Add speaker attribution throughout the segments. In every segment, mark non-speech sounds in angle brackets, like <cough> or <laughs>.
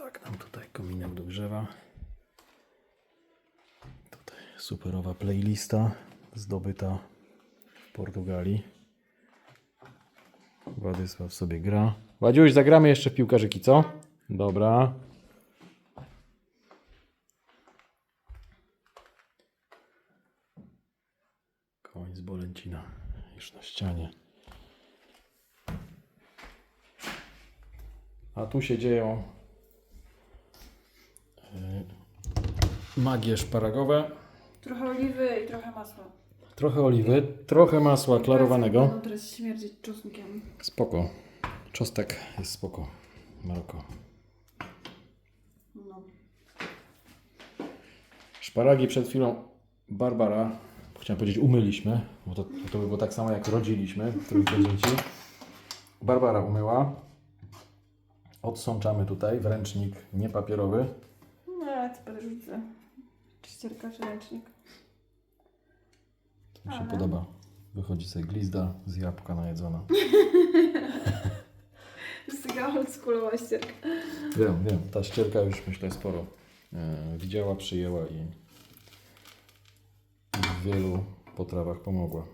Speaker 1: tak nam tutaj kominek dogrzewa. Tutaj superowa playlista zdobyta w Portugalii. Władysław sobie gra. Wadziuś, zagramy jeszcze w piłkarzyki, co? Dobra. Koń z Bolęcina już na ścianie. A tu się dzieją magie szparagowe.
Speaker 2: Trochę oliwy i trochę masła.
Speaker 1: Trochę oliwy, trochę masła klarowanego.
Speaker 2: Będą teraz śmierdzieć czosnkiem.
Speaker 1: Spoko. Czostek jest spoko. Maroko.
Speaker 2: No.
Speaker 1: Szparagi przed chwilą Barbara, chciałem powiedzieć umyliśmy, bo to, to by było tak samo jak rodziliśmy trójkę dzieci. Barbara umyła. Odsączamy tutaj w ręcznik niepapierowy.
Speaker 2: Nie, to będę rzucę. Ścierka czy ręcznik.
Speaker 1: To mi się
Speaker 2: Ale-
Speaker 1: podoba. Wychodzi sobie glizda z jabłka najedzona. <laughs>
Speaker 2: Jest taka oldschoolowa ścierka.
Speaker 1: Wiem, wiem. Ta ścierka już myślę sporo e, widziała, przyjęła i w wielu potrawach pomogła.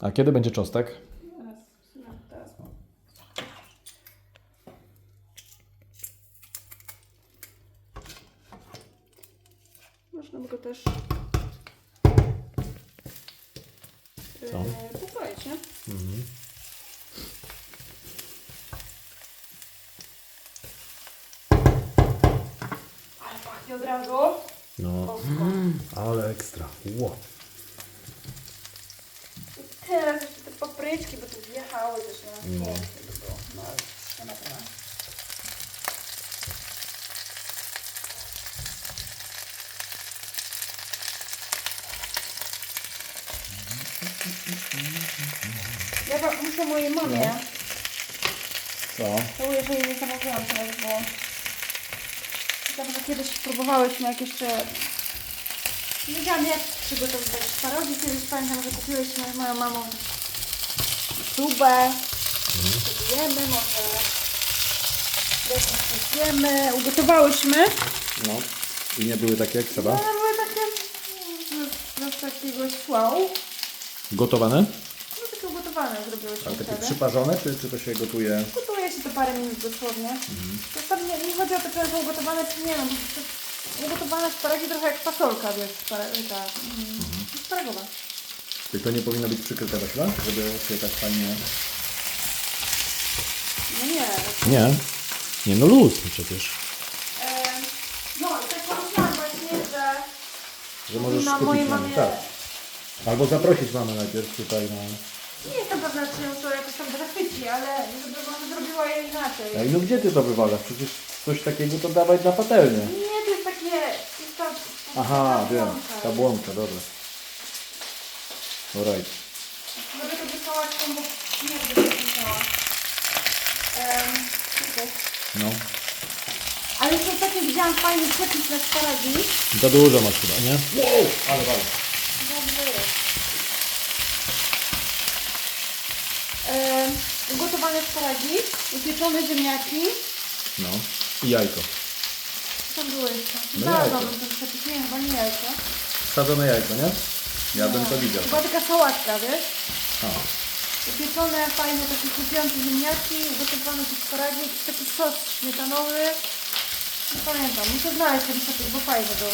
Speaker 1: A kiedy będzie czostek?
Speaker 2: Teraz, no, teraz mam. Można by go też
Speaker 1: Co?
Speaker 2: Pokroić, nie?
Speaker 1: Mhm.
Speaker 2: Ale pachnie od razu.
Speaker 1: No, ale ekstra. Ło.
Speaker 2: I teraz jeszcze te papryczki, bo tu wjechały też na nas. Pięknie by było. No, ale nie ma tematu. Wam- muszę mojej mamie.
Speaker 1: Co?
Speaker 2: Żałuję, że jej nie zamówiłam teraz, bo dawno kiedyś próbowałyśmy, jak jeszcze nie wiedziałam jak przygotowywać szparogi. Kiedyś pamiętam, że kupiłyśmy z moją mamą tubę. Spróbujemy, może jakoś wiemy. Ugotowałyśmy.
Speaker 1: No. I nie były takie jak
Speaker 2: No,
Speaker 1: trzeba?
Speaker 2: one były takie z, z takiego słał.
Speaker 1: Gotowane?
Speaker 2: No zrobiłyśmy
Speaker 1: Ale takie przyparzone, czy, czy to się gotuje?
Speaker 2: Gotuje się to parę minut dosłownie. To tam nie, nie chodzi o to, czy one są ugotowane, czy nie. No, to ugotowane szparagi trochę jak fasolka, wiesz, szparagi, ta mm, szparagowa.
Speaker 1: Czyli to nie powinno być przykryte weźle, żeby się tak fajnie...
Speaker 2: No nie.
Speaker 1: Nie. Nie, no luz przecież.
Speaker 2: Em, no i tak pomyślałam właśnie, że
Speaker 1: Że możesz
Speaker 2: na
Speaker 1: skupić
Speaker 2: mojej mamie...
Speaker 1: tak. Albo zaprosić mamę najpierw tutaj na...
Speaker 2: Nie jestem pewna, czy ją to jakoś tam zachwyci, ale żeby ona zrobiła je inaczej.
Speaker 1: Ej, no gdzie ty to wywalasz? Przecież coś takiego to dawaj na patelnię.
Speaker 2: Nie, to jest takie... To jest ta,
Speaker 1: Aha, wiem. Ta błąka, dobra. Alright.
Speaker 2: Zrobię to wykołaczką, bo nie wiem, jak to
Speaker 1: No.
Speaker 2: Ale jeszcze ostatnio widziałam fajny przepis na szparagi.
Speaker 1: Za dużo masz chyba, nie? Wow, ale ale.
Speaker 2: Dobrze jest. Em, ugotowane szparagi, upieczone ziemniaki.
Speaker 1: No. I jajko.
Speaker 2: Co tam było jeszcze?
Speaker 1: No
Speaker 2: Znalazłabym
Speaker 1: jajko.
Speaker 2: ten przepis, nie, chyba nie jajko.
Speaker 1: Sadzone jajko, nie? Ja bym to widział.
Speaker 2: Chyba taka sałatka, wiesz?
Speaker 1: A.
Speaker 2: Upieczone, fajne, takie chrupiące ziemniaki, ugotowane te szparagi, jakiś taki sos śmietanowy. Nie pamiętam, muszę znaleźć ten przepis, bo fajny był.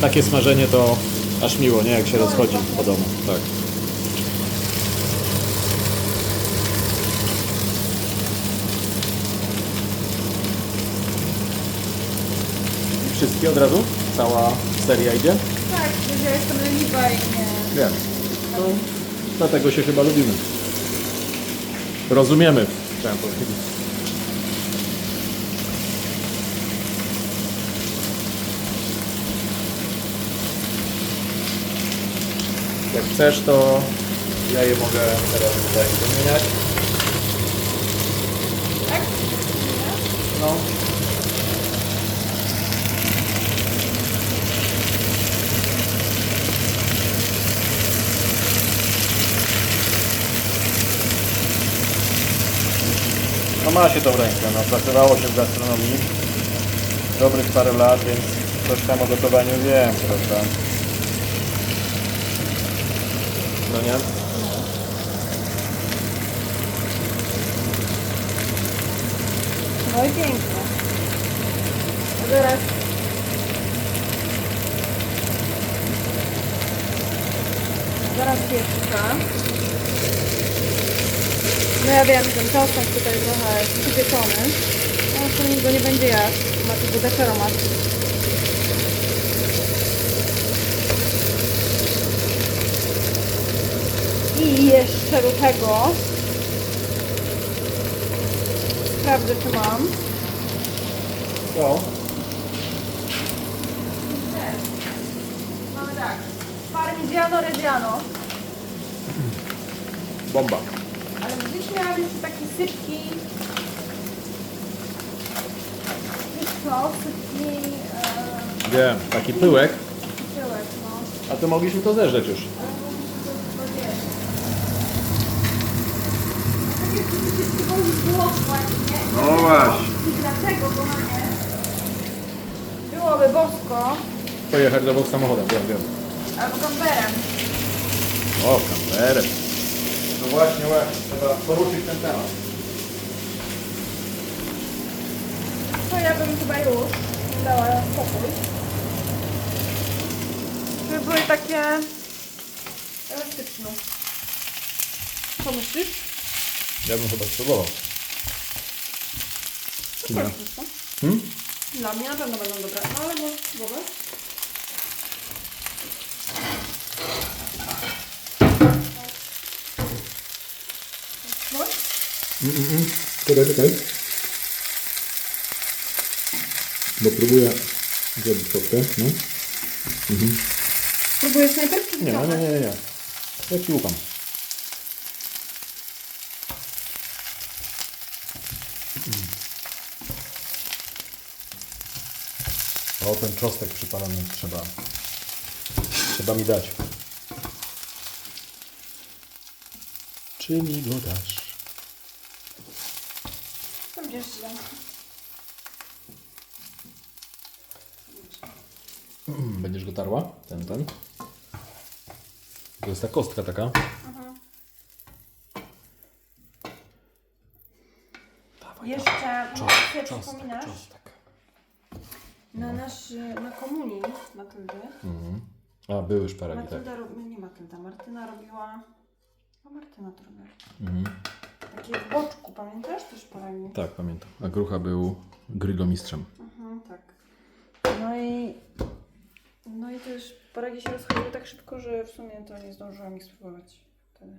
Speaker 1: Takie smażenie to aż miło, nie? Jak się rozchodzi po domu. Tak. I wszystkie od razu? Cała seria idzie?
Speaker 2: Tak, że ja jestem leniwa i nie...
Speaker 1: Wiem. No, dlatego się chyba lubimy. Rozumiemy, chciałem powiedzieć. Jak chcesz, to ja je mogę teraz tutaj wymieniać.
Speaker 2: Tak?
Speaker 1: No. No ma się tą rękę, no pracowało się w gastronomii dobrych parę lat, więc coś tam o gotowaniu wiem, prawda? No nie?
Speaker 2: No i pięknie. A teraz... Zaraz pieczka. No ja wiem, ten czosnek tutaj trochę przypieczony. No nikt go nie będzie jadł. Ma tylko taki I jeszcze do tego sprawdzę, czy mam.
Speaker 1: Co?
Speaker 2: Mamy tak. Parmigiano Reggiano.
Speaker 1: Bomba.
Speaker 2: Ale gdzieś miałam jeszcze taki sypki. Wiesz co? Sypki. E,
Speaker 1: Wiem, taki pyłek.
Speaker 2: tyłek, no.
Speaker 1: A to mogliśmy to zeżreć już.
Speaker 2: Ale może to chyba wiesz. Takie woli było właśnie.
Speaker 1: No właśnie.
Speaker 2: I dlatego, kochanie, byłoby bosko
Speaker 1: Pojechać do bok samochodem, wiem, wiem.
Speaker 2: albo kamperem.
Speaker 1: O, kamperem. No właśnie, właśnie, trzeba poruszyć ten temat.
Speaker 2: To ja bym chyba już dała spokój. Żeby były takie elastyczne. Co myślisz?
Speaker 1: Ja bym chyba spróbował.
Speaker 2: Co?
Speaker 1: Hmm?
Speaker 2: Dla mnie na pewno będą dobre, no ale możesz spróbować. Spróbować?
Speaker 1: Czekaj, czekaj. Bo próbuję zrobić fotkę, no.
Speaker 2: Spróbujesz najpierw czy
Speaker 1: Nie, nie, nie, nie. Ja ci ufam. O, ten czosnek przypalony trzeba. Trzeba mi dać. Czy mi go dasz?
Speaker 2: Gdzieś źle.
Speaker 1: Mm, Będziesz go tarła? Ten, ten. To jest ta kostka taka.
Speaker 2: Jeszcze może sobie przypominasz
Speaker 1: czosnek.
Speaker 2: Na nasz, na komunii Matyldy.
Speaker 1: Mhm. A, były szparagi, tak.
Speaker 2: Matylda robi, nie Matylda, Martyna robiła, a Martyna to robiła.
Speaker 1: Mhm.
Speaker 2: Takie w boczku, pamiętasz też szparagi?
Speaker 1: Tak, pamiętam. A Grucha był grillomistrzem.
Speaker 2: Mhm, tak. No i, no i też szparagi się rozchodziły tak szybko, że w sumie to nie zdążyłam ich spróbować wtedy.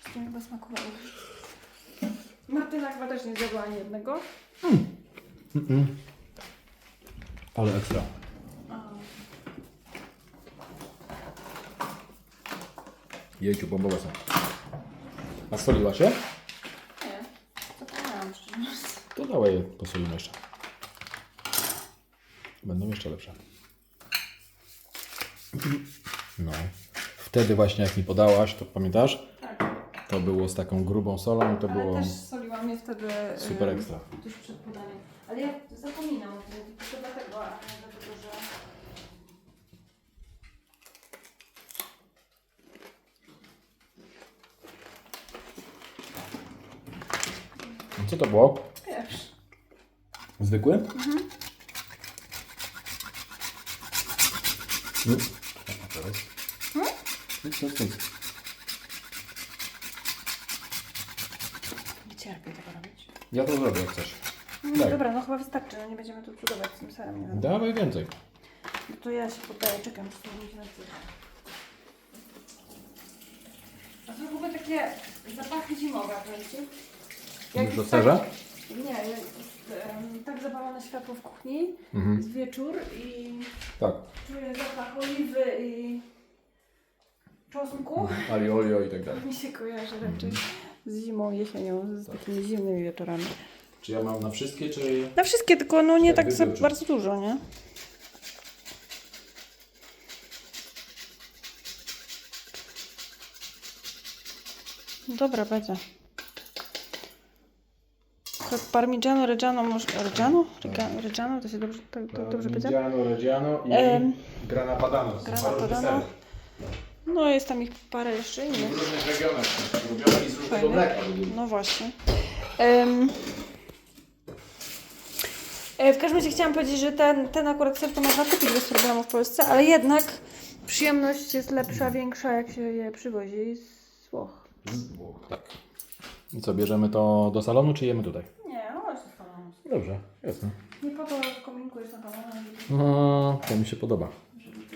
Speaker 2: Z tym chyba smakowało. Martyna chyba też nie zjadła ani jednego.
Speaker 1: Ale ekstra. Jejciu, bombowe są. A soliła się?
Speaker 2: Nie, zapomniałam szczerze mówiąc.
Speaker 1: To dawaj je, posolimy jeszcze. Będą jeszcze lepsze. No. Wtedy właśnie jak mi podałaś, to pamiętasz?
Speaker 2: Tak,
Speaker 1: To było z taką grubą solą, to
Speaker 2: ale
Speaker 1: było
Speaker 2: też soliłam je wtedy
Speaker 1: super ekstra.
Speaker 2: tuż przed podaniem. Ale ja zapominam o tym, tylko dlatego, a nie dlatego, że...
Speaker 1: Co to było?
Speaker 2: Wiesz.
Speaker 1: Zwykły? A teraz? Nic, nic, nic.
Speaker 2: Nie cierpię tego robić.
Speaker 1: Ja to zrobię jak chcesz.
Speaker 2: No
Speaker 1: Daj.
Speaker 2: dobra, no chyba wystarczy, no nie będziemy tu cudować z tym serem, nie wiem.
Speaker 1: Dawaj więcej.
Speaker 2: No to ja się poddaję, czekam, co mi się na A to w ogóle takie zapachy zimowe, powiem Ci.
Speaker 1: Mówisz o
Speaker 2: tak-
Speaker 1: serze?
Speaker 2: Nie, jak jest, em, tak zapalone światło w kuchni,
Speaker 1: Mhm.
Speaker 2: jest wieczór i
Speaker 1: Tak.
Speaker 2: czuję zapach oliwy i czosnku.
Speaker 1: Ali olio i tak dalej.
Speaker 2: Mi się kojarzy raczej z zimą, jesienią, z takimi zimnymi wieczorami.
Speaker 1: Czy ja mam na wszystkie, czy...
Speaker 2: Na wszystkie, tylko no nie tak za bardzo dużo, nie? Dobra, będzie. Parmigiano Reggiano, może, Reggiano? Rega- Reggiano, to się dobrze, tak, tak, dobrze powiedziałem?
Speaker 1: Parmigiano, Reggiano i
Speaker 2: Em,
Speaker 1: Grana Padano. To
Speaker 2: Grana Padano. No jest tam ich parę jeszcze
Speaker 1: W
Speaker 2: innych.
Speaker 1: różnych regionach są robione i z różnego
Speaker 2: Fajne.
Speaker 1: mleka. w ogóle.
Speaker 2: No właśnie. Em, w każdym razie chciałam powiedzieć, że ten, ten akurat ser to można kupić bez problemu w Polsce, ale jednak przyjemność jest lepsza, większa jak się je przywozi z Włoch.
Speaker 1: Z Włoch, tak. I co, bierzemy to do salonu, czy jemy tutaj?
Speaker 2: Nie, no do salonu.
Speaker 1: Dobrze, jasne.
Speaker 2: Nie po to w kominku jest na pewno.
Speaker 1: No, to mi się podoba.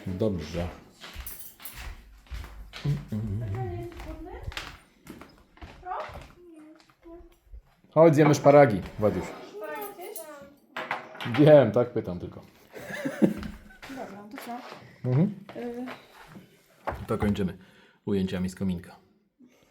Speaker 1: Dobrze. Chodź, zjemy szparagi, Władziusz. Wiem, tak pytam tylko.
Speaker 2: Dobra, to co?
Speaker 1: Mhm.
Speaker 2: Y,
Speaker 1: To kończymy ujęciami z kominka.